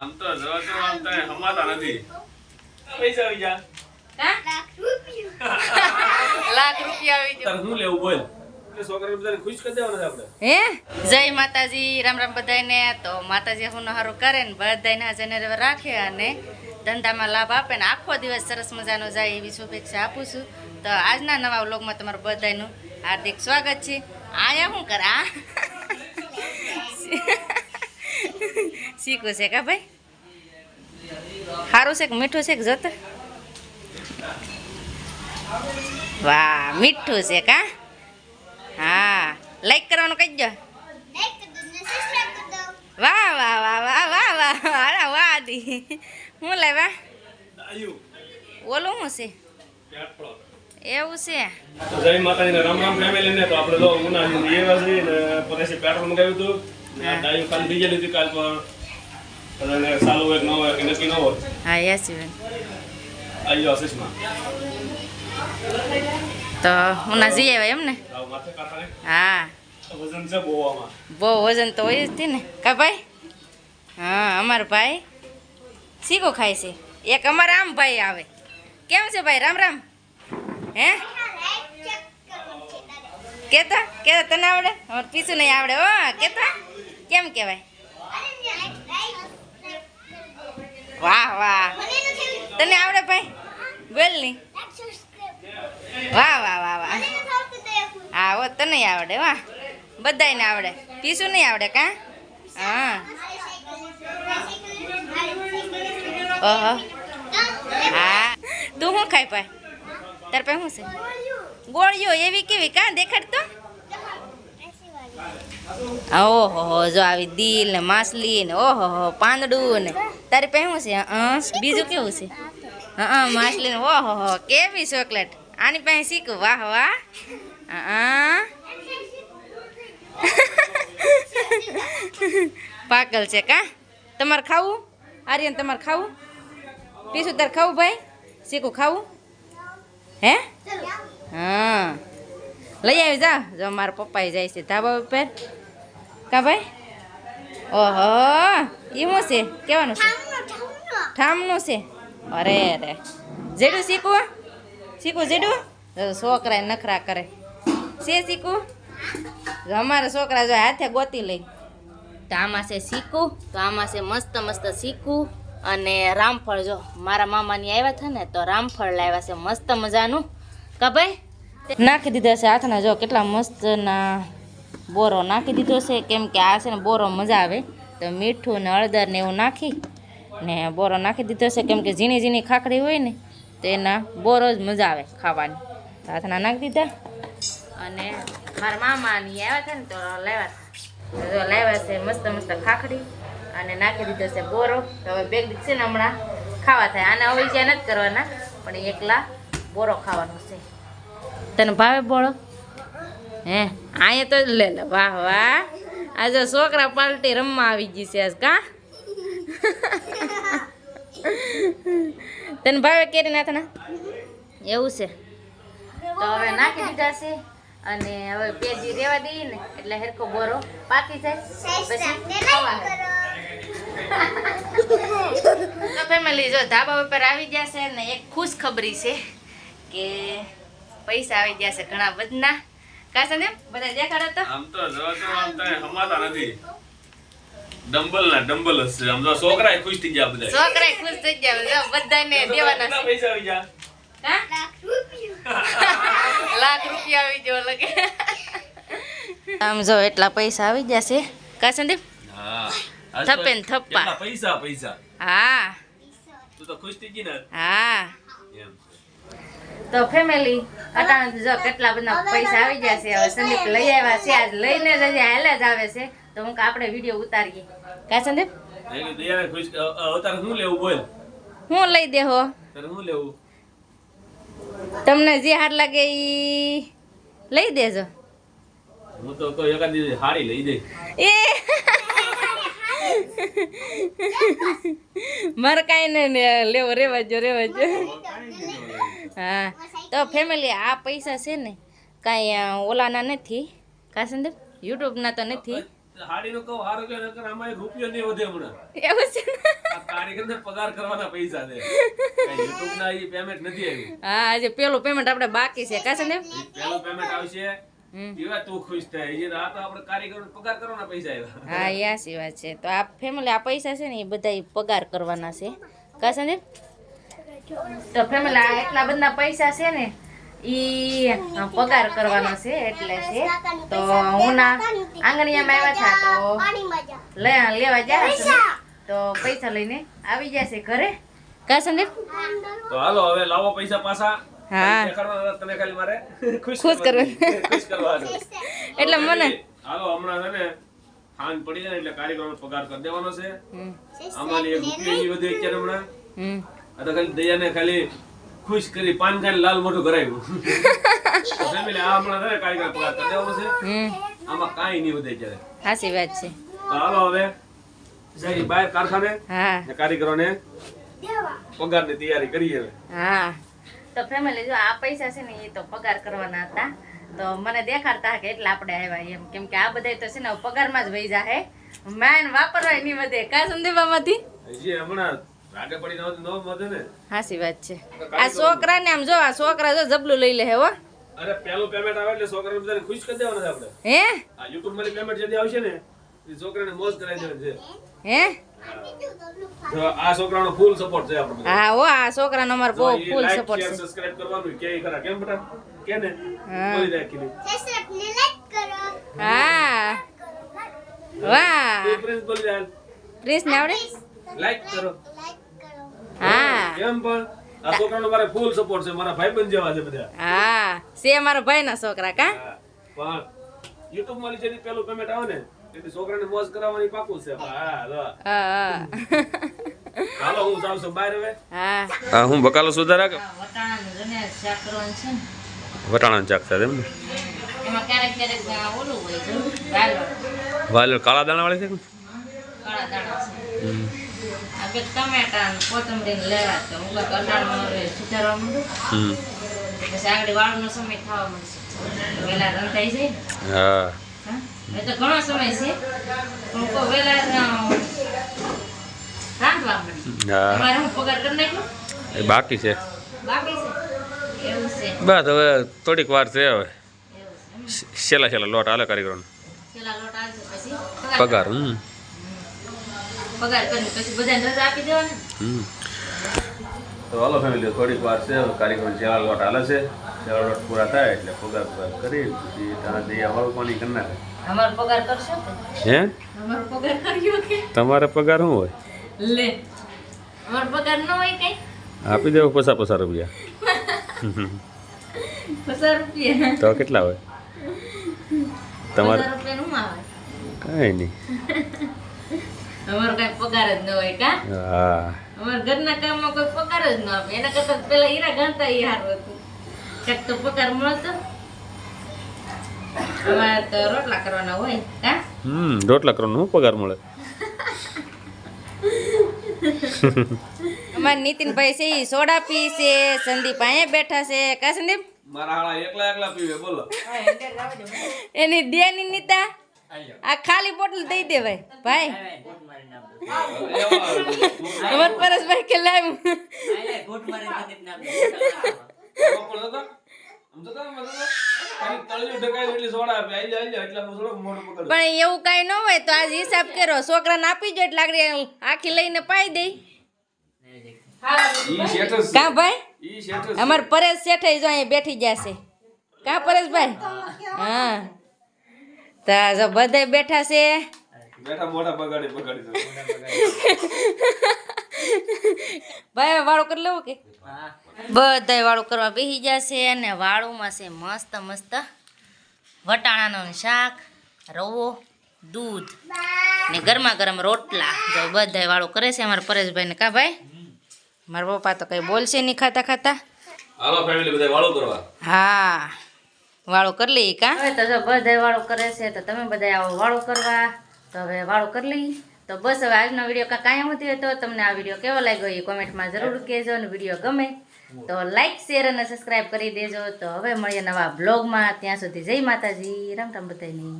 આમ તો જો આમ તો હમાતા નથી. પૈસા આવી જા લાખ રૂપિયા. આવી તારે શું લેવું બોલ. એટલે છોકરાને બધાને ખુશ કરી દેવાના છે આપણે. હે? જય માતાજી રામ રામ બધાને તો માતાજી હું હારું કરે ને બધાને હાજર રાખે અને ધંધામાં લાભ આપે ને આખો દિવસ સરસ મજાનો જાય એવી શુભેચ્છા આપું છું. તો આજના નવા વ્લોગમાં તમારું બધાનું હાર્દિક સ્વાગત છે. આયા શું કરે? આ શીખું છે કા ભાઈ? સારું છે કે મીઠું છે કે જોતા? વાહ, મીઠું છે કા? હા લાઈક કરવાનું કહી દો. વાહ વાહ વાહ વાહ વાહ વાહ વાહ વાહ દી હું લાવ્યા ઓલું શું છે? એવું છે? જય માતાજીને રામ રામ ફેમિલી ને તો આપણે તો ઉના એવા છે ને, પછી પેટ્રોલ મંગાવ્યું હતું. ડાયું કાલ બીજે લીધું કાલ પણ બધાને સારું હોય ન હોય કે નક્કી ન હોય હા આશીષમાં તો હું ના જઈ આવ્યા એમ ને? હા. વજન છે બહુ આમાં. બહુ વજન તો હોય જ હતી ને. કા ભાઈ? હા અમારો ભાઈ શીખો ખાય છે. એક અમારા આમ ભાઈ આવે. કેમ છે ભાઈ? રામ રામ. હે? કેતા? કેતા? તને આવડે? અમારે પીછું નહીં આવડે. હો કેતા? કેમ કહેવાય? વાહ વાહ. તને આવડે ભાઈ? બોલની. વાહ વાહ વાહ વાહ. હા, હો, તને આવડે વાહ બધાયને આવડે. પીસું નહીં આવડે કા? હા. ઓહો. હા. તું શું ખાઈ ભાઈ? તાર પાસે શું છે? ગોળીઓ એવી કેવી કાં? દેખાડ તો ઓહો જો આવી દિલ ને માછલી ને, ઓહો પાંદડું ને. તારી પાસે શું છે? હં બીજું કેવું છે? હા માછલી ને, ઓહો, હો, કેવી ચોકલેટ? આની પાસે શીખું, વાહ વાહ. હા પાગલ છે કા? તમારે ખાવું? આર્યન, તમારે ખાવું? પીશું તારે ખાવું ભાઈ? શીખું ખાવું? હે? હા. લઈ આવી, જા. જો મારા પપ્પાએ જાય છે ધાબા ઉપર. કા ભાઈ? ઓહો. એ છે કેવાનું છે? ઠામનું છે? અરે અરે જેડું શીખવું? શીખવું જેડું? છોકરા નખરા કરે. છે શીખવું? અમારા છોકરા જો હાથે ગોતી લઈ. તો આમાં છે શીખું તો આમાં છે મસ્ત મસ્ત શીખું અને રામફળ જો મારા મામાની આવ્યા હતા ને તો રામફળ લાવ્યા છે મસ્ત મજાનું. કા ભાઈ? નાખી દીધા છે હાથના જો કેટલા મસ્તના બોરો નાખી દીધો છે. કેમ કે આ છે ને બોરો મજા આવે. તો મીઠું ને હળદર ને એવું નાખી ને બોરો નાખી દીધો છે. કેમ કે ઝીણી ઝીણી ખાખડી હોય ને, તો એના બોરો જ મજા આવે ખાવાની. તો હાથના નાખી દીધા. અને મારા મામાની આવ્યા હતા ને, તો લાવ્યા તો લાવ્યા છે મસ્ત મસ્ત ખાખડી અને નાખી દીધો છે બોરો. તો હવે બેગ છે ને હમણાં ખાવા થાય. આને હવે જ્યાં નથી કરવાના, પણ એકલા બોરો ખાવાનો છે. તને ભાવે બોળો? હે? અહીંયા તો લે લે. વાહ વાહ. આ જો છોકરા પાલટી રમવા આવી ગઈ છે આજ, કા? તને ભાવે કેરી નાથના એવું છે. તો હવે નાખી દીધા છે અને હવે પેજી રેવા દઈએ ને, એટલે હેરકો બોરો પાકી જાય. પછી તો ફેમિલી જો ધાબા ઉપર આવી ગયા છે ને, એક ખુશ ખબરી છે કે પૈસા આવી ગયા છે ઘણા બધા કાશે એમ બધા દેખાડો તો આમ તો જો તો આમ તો હમાતા નથી. ડમ્બલ ના ડમ્બલ હશે આમ તો છોકરા ખુશ થઈ ગયા બધા છોકરા ખુશ થઈ ગયા બધાને દેવાના છે. પૈસા આવી જા લાખ રૂપિયા. આવી ગયો લગે. આમ જો એટલા પૈસા આવી ગયા છે. કા હા. થપ્પે ને થપ્પા. પૈસા પૈસા? હા. તું તો ખુશ થઈ ગઈ ને? હા. તો ફેમિલી અટાણે જો કેટલા બધા પૈસા આવી ગયા છે. હવે સંદીપ લઈ આવ્યા છે. આજ લઈને જ હજી હાલે જ આવે છે. તો હું કે આપણે વીડિયો ઉતારીએ. કા સંદીપ? હું લઈ દેહો. તમને જે હાર લાગે ઈ લઈ દેજો. હું તો કોઈ એકાદી હાડી લઈ દે એ મારે કાંઈ નહીં લેવો રેવા જો રેવા જો હા. તો ફેમિલી આ પૈસા છે ને કાંઈ ઓલાના નથી. કા સંદીપ યુટ્યુબના તો નથી. હાડી કહું હારું કે નકર આમાં રૂપિયો નહીં વધે હમણાં. એવું છે કારીગરને પગાર કરવાના પૈસા છે. કઈ યુટ્યુબના ઈ પેમેન્ટ નથી આવ્યું હા આજે પેલું પેમેન્ટ આપણે બાકી છે. કા સંદીપ ઈ પેમેન્ટ આવશે. એવા તું ખુશ થાય. ઈ આ આપણે કારીગરોને પગાર કરવાના પૈસા આવ્યા. હા યાસી વાત છે. તો આ ફેમિલી આ પૈસા છે ને એ બધા પગાર કરવાના છે. કા સંદીપ તો ફેમિલી આ એટલા બધા પૈસા છે ને ઈ પગાર કરવાનો છે એટલે છે. તો હું ના આંગણિયામાં આવ્યા હતા તો લે- લેવા જાય તો પૈસા લઈને આવી જશે ઘરે. કા સંદીપ? તો હાલો હવે લાવો પૈસા પાછા. હા. તને ખાલી મારે. ખુશ ખુશ કરવાની. ખુશ કરવાનું. એટલે મને હાલો હમણાં છે ને ખાન પડી જાય એટલે કારીગરોનો પગાર કરી દેવાનો છે. આમાં એક રૂપિયા વધુ અત્યારે હમણાં. હમ. આ તો ખાલી દયાને ખાલી ખુશ કરી પાન ખાઈને લાલ મોઢું કરાવ્યું તો આ હમણાં છે ને પગાર કરી દેવાનો છે. આમાં કાંઈ નહીં વધે સાચી વાત છે. તો હાલો હવે જઈ બહાર કારખાને. હા. કારીગરોને પગારની તૈયારી કરી હવે. હા. તો ફેમિલી જો આ પૈસા છે ને એ તો પગાર કરવાના હતા. તો મને દેખાડતા કે એટલે આપણે આવ્યા એમ. કેમ કે આ બધા તો છે ને પગાર પગારમાં જ વહી જાહે. મેન વાપરવાય નહીં વધે. કા સંદીપામાંથી હજી હમણાં ન ન ને. હાસી વાત છે. આ છોકરાને આમ જો આ છોકરા જો જબલું લઈ લે હે હો. અરે પેલું પેમેન્ટ આવે એટલે છોકરાને બધાને ખુશ કરી દેવાના છે આપણે. હે? આ યુટ્યુબમાંથી પેમેન્ટ જલ્દી આવશે ને એ છોકરાને મોજ કરાવી દેવાની છે. હે? જો આ છોકરાનો ફૂલ સપોર્ટ છે આપણે હા હો આ છોકરાનો અમારો બહુ ફૂલ સપોર્ટ છે. સબસ્ક્રાઇબ કરવાનું કે ઈ કેમ બેટા? કે ને? હા. બોલી દે કીધી હા. વાહ. પ્રિન્સ બોલી દે પ્રિન્સ ને આવડે લાઈક કરો. હા. કેમ પણ આ છોકરાનો મારે ફૂલ સપોર્ટ છે. મારા ભાઈબંધ જેવા છે બધા. હા. છે અમારા ભાઈના છોકરા કા? પણ યુટ્યુબમાં જેની પેલું પેમેન્ટ આવે ને એટલે છોકરાને મોજ કરાવવાની પાકું છે. હા હા હા. હાલો હું જાઉં છું બહાર હવે. હા. બકાલો સુધારા વટાણાનું ને શાક કરવાનું છે વટાણા એમ ને? એમાં ક્યારેક ક્યારેક ઓલું હોય જો વાલોળ, વાલ કાળા દાણા વાળી છે કાળા દાણા છે. આ ટમેટા ને લેવા તો હું કાંઈક અટાણું હવે સુધારવા માંડું. પછી આગળ વાળનો સમય થવા મળશે વહેલા રંધાઈ જાય હા. હા? એ તો ઘણો સમય છે. પણ કોઈ વહેલા રાંધવા મળી તમારે હું પગાર કરી નાખ્યો બાકી છે. બાકી છે? એવું છે. બસ હવે થોડીક વાર છે હવે. છેલ્લા છેલ્લા લોટ હાલે પછી? પગાર હમ. પગાર કરીને પછી બધાને રજા આપી દેવાની. હમ. તો હાલો ફેમિલી થોડીક વાર છે. કાર્યક્રમ જેવા લોટ હાલે છે. જેવા લોટ પૂરા થાય એટલે પગાર પગાર કરી પછી ત્યાં જઈએ અમારું પાણી કરી નાખે. અમારો પગાર કરશો હે? અમારો પગાર કર્યો કે? તમારે પગાર શું હોય? લે અમારો પગાર ન હોય કઈ. આપી દેવો પસા પસા રૂપિયા. પસા રૂપિયા. તો કેટલા હોય? તમારે કાંઈ નહીં. અમારો કઈ પગાર જ ન હોય કા? હા. અમારા ઘરના કામમાં કોઈ પગાર જ ન આપે. એના કરતા પેલા હીરા ગણતા ઈ હારું હતું. કાંઈક તો પગાર મળતો. અમારે તો રોટલા કરવાના હોય કા? હમ રોટલા કરવાનો હું પગાર મળે? અમારા નીતિનભાઈ છે ઈ સોડા પી છે સંદીપ અહીંયા બેઠા છે. કા સંદીપ? મારા હાળા એકલા એકલા પીવે બોલો. એની દેની નીતા? આ ખાલી બોટલ દઈ દે ભાઈ ભાઈ. અમર પરેશભાઈ કે લાવ પણ એવું કાંઈ ન હોય તો આજ હિસાબ કરો છોકરાને આપી જો એટલે આગળ આખી લઈને પાઈ દઈ. કા ભાઈ? અમાર પરેશ શેઠ જો અહીંયા બેઠી જશે. કા પરેશભાઈ? હા. તા જો બધા બેઠા છે. ભાઈ વાળું કરી લેવું કે? બધાય વાળું કરવા બેસી જશે અને વાળુમાં છે મસ્ત મસ્ત વટાણાનું શાક રવો દૂધ ને ગરમા ગરમ રોટલા. જો બધા વાળું કરે છે અમારા પરેશભાઈ ને કા ભાઈ? મારા પપ્પા તો કઈ બોલશે નહીં ખાતા ખાતા. હાલો ફેમિલી બધા વાળો કરવા. હા. વાળું કરી લઈએ કા? હવે તો જો બધાય વાળો કરે છે તો તમે બધા આવો વાળો કરવા. તો હવે વાળો કરી લઈએ. તો બસ હવે આજનો વીડિયો કાંઈ કાંઈ હોતી હોય તો તમને આ વીડિયો કેવો લાગ્યો એ કોમેન્ટમાં જરૂર કહેજો અને વીડિયો ગમે તો લાઈક શેર અને સબસ્ક્રાઈબ કરી દેજો. તો હવે મળીએ નવા બ્લોગમાં. ત્યાં સુધી જય માતાજી. રામ રામ બધાની